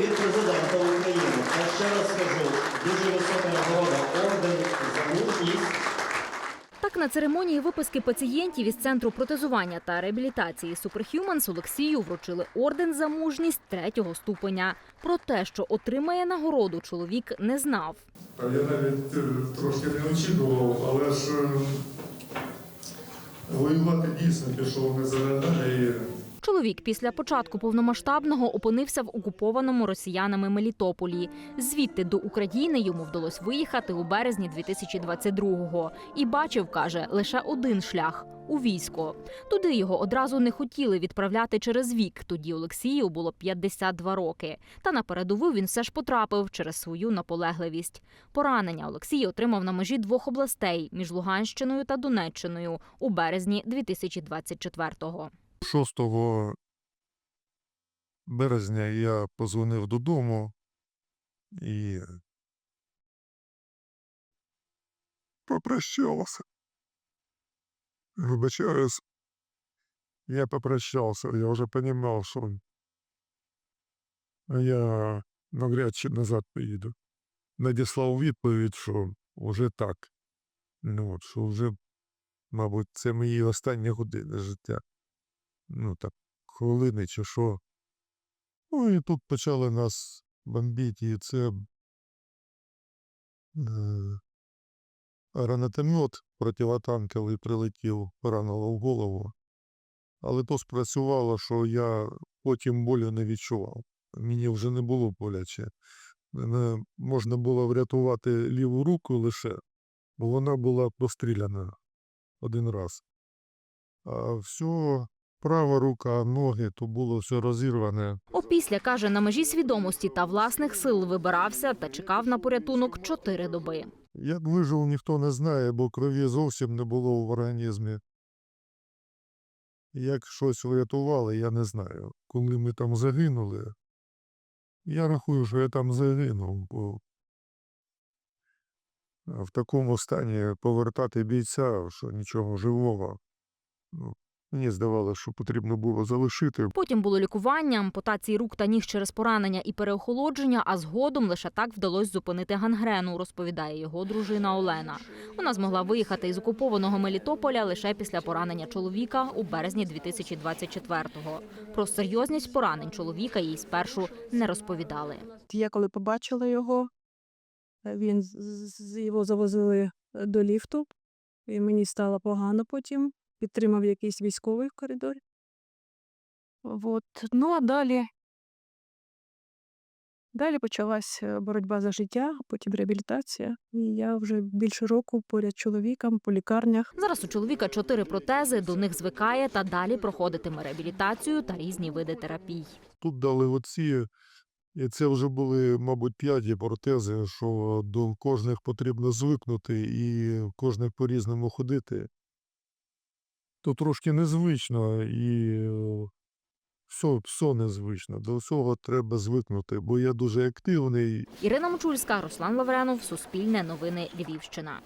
від президента України. Я ще раз скажу, дуже висока нагорода орден за мужність. Так, на церемонії виписки пацієнтів із центру протезування та реабілітації Superhumans Олексію вручили орден за мужність третього ступеня. Про те, що отримає нагороду, чоловік не знав. Я навіть е, трошки не очікував, але ж е, воювати дійсно пішов не заради. Чоловік після початку повномасштабного опинився в окупованому росіянами Мелітополі. Звідти до України йому вдалося виїхати у березні 2022-го. І бачив, каже, лише один шлях у військо. Туди його одразу не хотіли відправляти через вік. Тоді Олексію було 52 роки. Та на передову він все ж потрапив через свою наполегливість. Поранення Олексій отримав на межі двох областей між Луганщиною та Донеччиною у березні 2024-го. 6 березня я позвонив додому і попрощався. Вибачаюсь, я попрощався, я вже розумів, що я навряд чи назад поїду. Надіслав відповідь, що вже так. Ну, що вже, мабуть, це мої останні години життя ну так, хвилини чи що. Ну і тут почали нас бомбити, і це е, гранатомет противотанковий прилетів, поранило в голову. Але то спрацювало, що я потім болю не відчував. Мені вже не було боляче. Мене можна було врятувати ліву руку лише, бо вона була простріляна один раз. А все, права рука, ноги, то було все розірване. Опісля каже, на межі свідомості та власних сил вибирався та чекав на порятунок чотири доби. Як вижив, ніхто не знає, бо крові зовсім не було в організмі. Як щось врятували, я не знаю. Коли ми там загинули, я рахую, що я там загинув, бо в такому стані повертати бійця, що нічого живого. Ну, мені здавалося, що потрібно було залишити, Потім було лікування, ампутації рук та ніг через поранення і переохолодження, а згодом лише так вдалося зупинити гангрену, розповідає його дружина Олена. Вона змогла виїхати із окупованого Мелітополя лише після поранення чоловіка у березні 2024-го. Про серйозність поранень чоловіка їй спершу не розповідали. Я коли побачила його, е, він його завозили е, до ліфту, і мені стало погано потім. Підтримав якийсь військовий в коридорі. От. Ну а далі. Далі почалась е, боротьба за життя, потім реабілітація. І я вже більше року поряд з чоловіком по лікарнях. Зараз у чоловіка чотири протези, до них звикає та далі проходитиме реабілітацію та різні види терапій. Тут дали оці, і це вже були, мабуть, п'яті протези, що до кожних потрібно звикнути і кожних по-різному ходити. То трошки незвично і все, все незвично. До всього треба звикнути, бо я дуже активний Ірина Мочульська, Руслан Лавренов, Суспільне новини Львівщина.